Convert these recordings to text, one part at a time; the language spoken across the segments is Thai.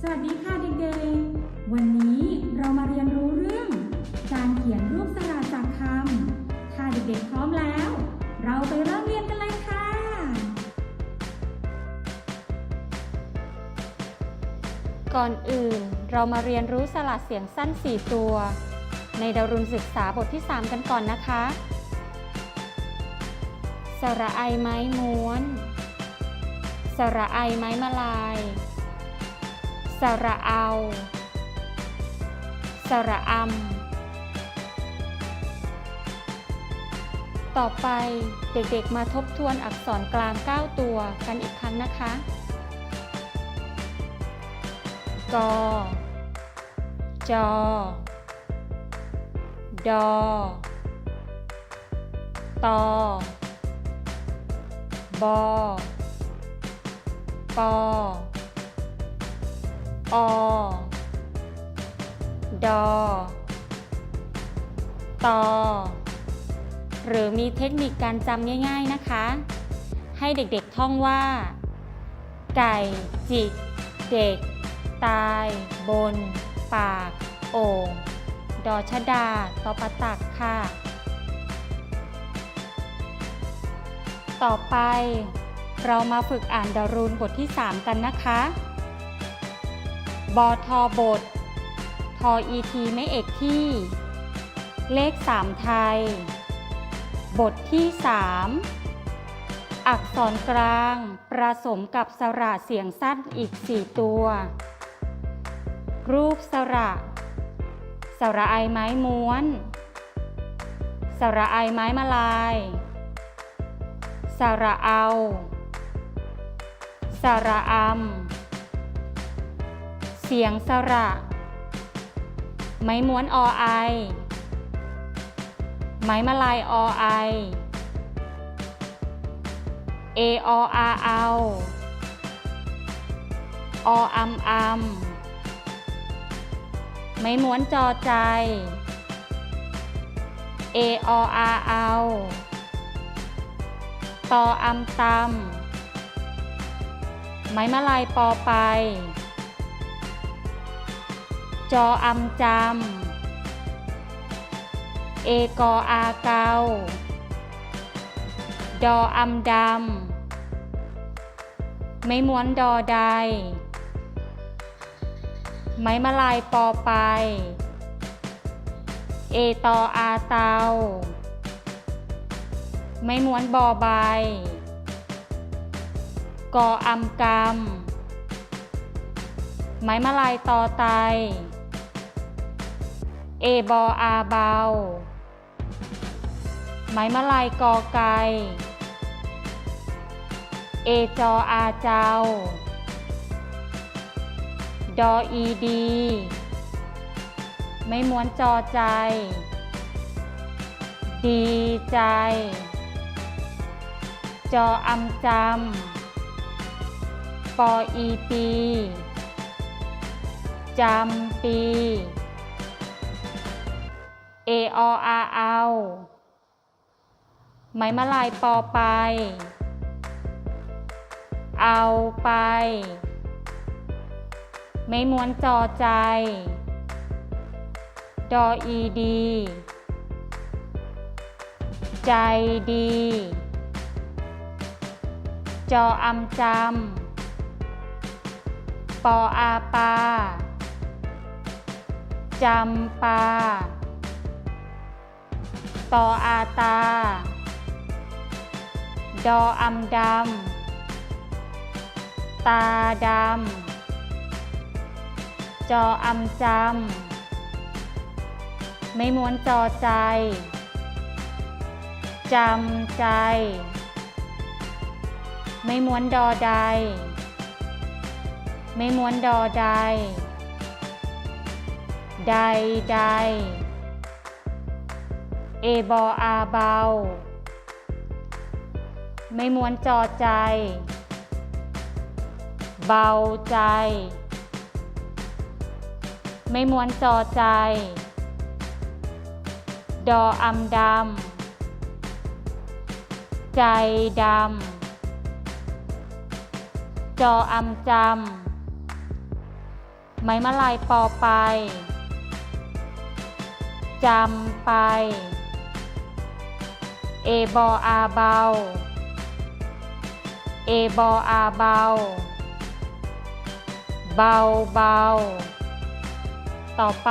สวัสดีค่ะเด็กๆ วันนี้เรามาเรียนรู้เรื่อง การเขียนรูปสระจากคำถ้าเด็กๆพร้อมแล้ว เราไปเริ่มเรียนกันเลยค่ะ ก่อนอื่นเรามาเรียนรู้สระเสียงสั้น 4 ตัว ในดารุณศึกษาบทที่ 3 กันก่อนนะคะ สระไอไม้ม้วน สระไอไม้มาลาย สระเอา สระอำต่อไปเด็กๆมาทบทวนอักษรกลาง 9 ตัวกันอีกครั้งนะคะกจดตบปอ อดตหรือมีเทคนิคการจำง่าย ๆนะคะ ให้เด็กๆท่องว่า ไก่จิกเด็ก ตาย บน ปาก โอ่งดอชดาตอปะตักค่ะ ต่อไปเรามาฝึกอ่านดารุณบทที่ 3 กันนะคะ บอทอบท ทออีทีไม่เอกที่ เลข3ไทย บทที่3อักษรกลางประสมกับสระเสียงสั้นอีก4ตัว รูปสระ สระไอไม้ม้วน สระไอไม้มาลาย สระเอา สระอำ เสียงสระ ไม้ม้วนอไอ ไม้มาลายอไอ เอออาเอาออำอำไม้ม้วนจอใจ เอออาเอาตออำตำไม้มาลายปอไป จออำจำเอกออาเกาดออำดำไม้ม้วนดอใด ไม้มาลายปอไป เอตออาเตา ไม้ม้วนบอใบ กออำกำไม้มาลายตอไต เอบออาเบา ไม้มาลายกอไก่เอจออาเจ้า ดออีดี ไม่ม้วนจอใจ ดีใจ จออำจำปออีปี จำปี เอออาเอาไม้มาลายปอไป เอาไป ไม่ม้วนจอใจ ดออีดี ใจดี จออำจำ ปออาปา จำปา ตออาตา ดออำดำ ตาดำ จออำจำ ไม่ม้วนจอใจ จำใจ ไม่ม้วนดอใด ไม่ม้วนดอใด ใดใด เอบออาเบา ไม่ม้วนจอใจ เบาใจ ไม่ม้วนจอใจ ดออำดำ ใจดำ จออำจำ ไม้มะลายปอไปจำไป เอบออาเบา เอบออาเบา เบาเบา ต่อไป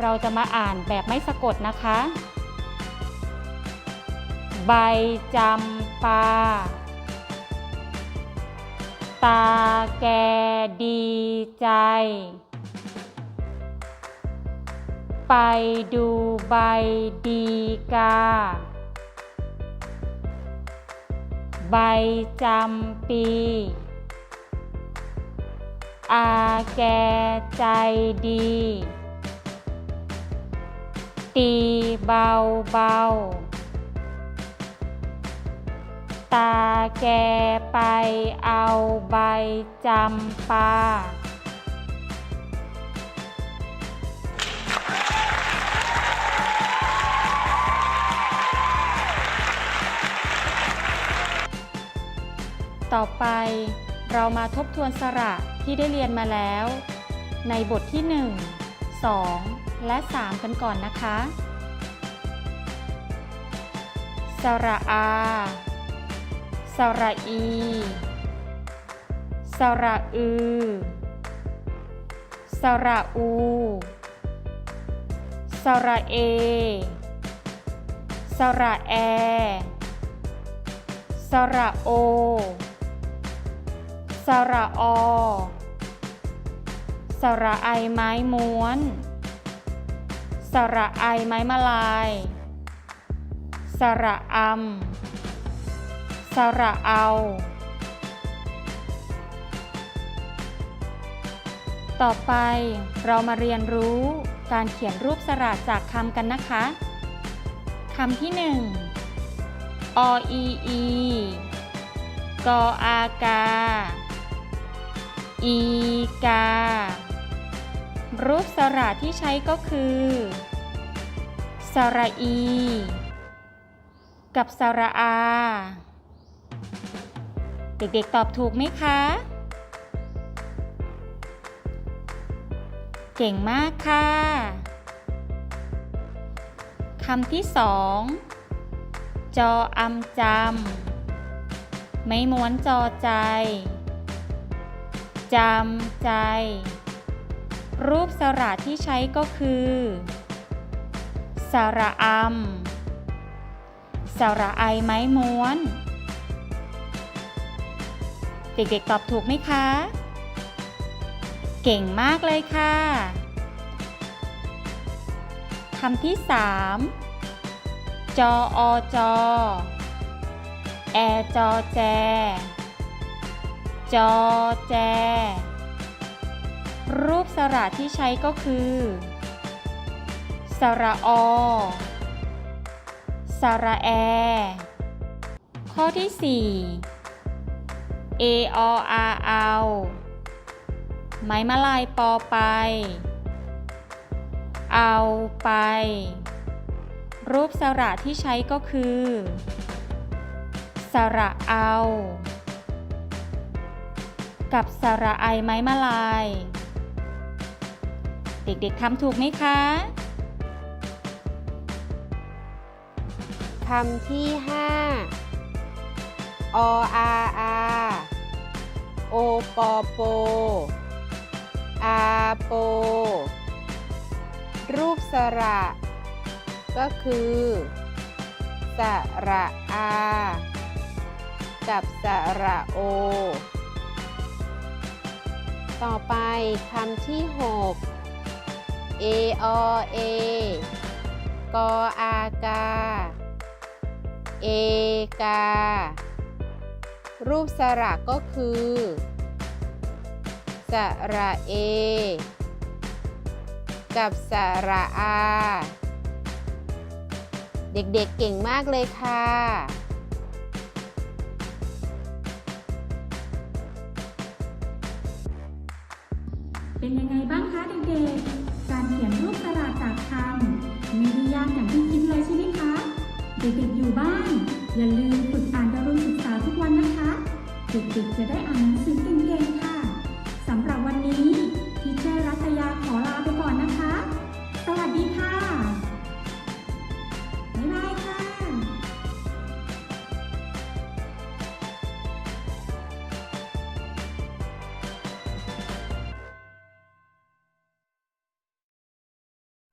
เราจะมาอ่านแบบไม่สะกดนะคะ ใบจำปา ตาแกดีใจ ไปดูใบดีกา ใบจำปี อาแกใจดี ตีเบาเบา ตาแกไปเอาใบจำปา ต่อไปเรามาทบทวนสระที่ได้เรียนมาแล้ว ในบทที่ 1 2 และ 3 กันก่อนนะคะ สระอา สระอี สระอือ สระอู สระเอ สระแอ สระโอ สระอ สระไอไม้ม้วน สระไอไม้มะลาย สระอำสระเอา ต่อไปเรามาเรียนรู้การเขียนรูปสระจากคำกันนะคะ คำที่หนึ่งออีอีกออากา อีกา รูปสระที่ใช้ก็คือ สระอี กับสระอา เด็กๆตอบถูกไหมคะ เก่งมากค่ะคำที่สองจออำจำ ไม่ม้วนจอใจ จำใจ รูปสระที่ใช้ก็คือ สระอำสระไอไม้ม้วน เด็กๆตอบถูกไหมคะ เก่งมากเลยค่ะคำที่สามจออจอแอจอแจ จอแจ รูปสระที่ใช้ก็คือ สระอ สระแอ ข้อที่4เอออาเอาไม้มะลายปอไป เอาไป รูปสระที่ใช้ก็คือ สระเอา กับสระไอไม้มะลาย เด็กๆทำถูกไหมคะคำที่ห้าออาอาโอปอโป อาโป รูปสระ ก็คือ สระอา กับสระโอ ต่อไปคำที่หกเออเอกออากา เอกา รูปสระก็คือ สระเอ กับสระอา เด็กๆเก่งมากเลยค่ะ เป็นยังไงบ้างคะเด็กๆ การเขียนรูปกระดาษจากคำไม่ได้ยากอย่างที่คิดเลยใช่ไหมคะ เด็กๆอยู่บ้าน อย่าลืมฝึกอ่านดารุณศึกษาทุกวันนะคะ เด็กๆจะได้อ่านหนังสือเก่งๆค่ะ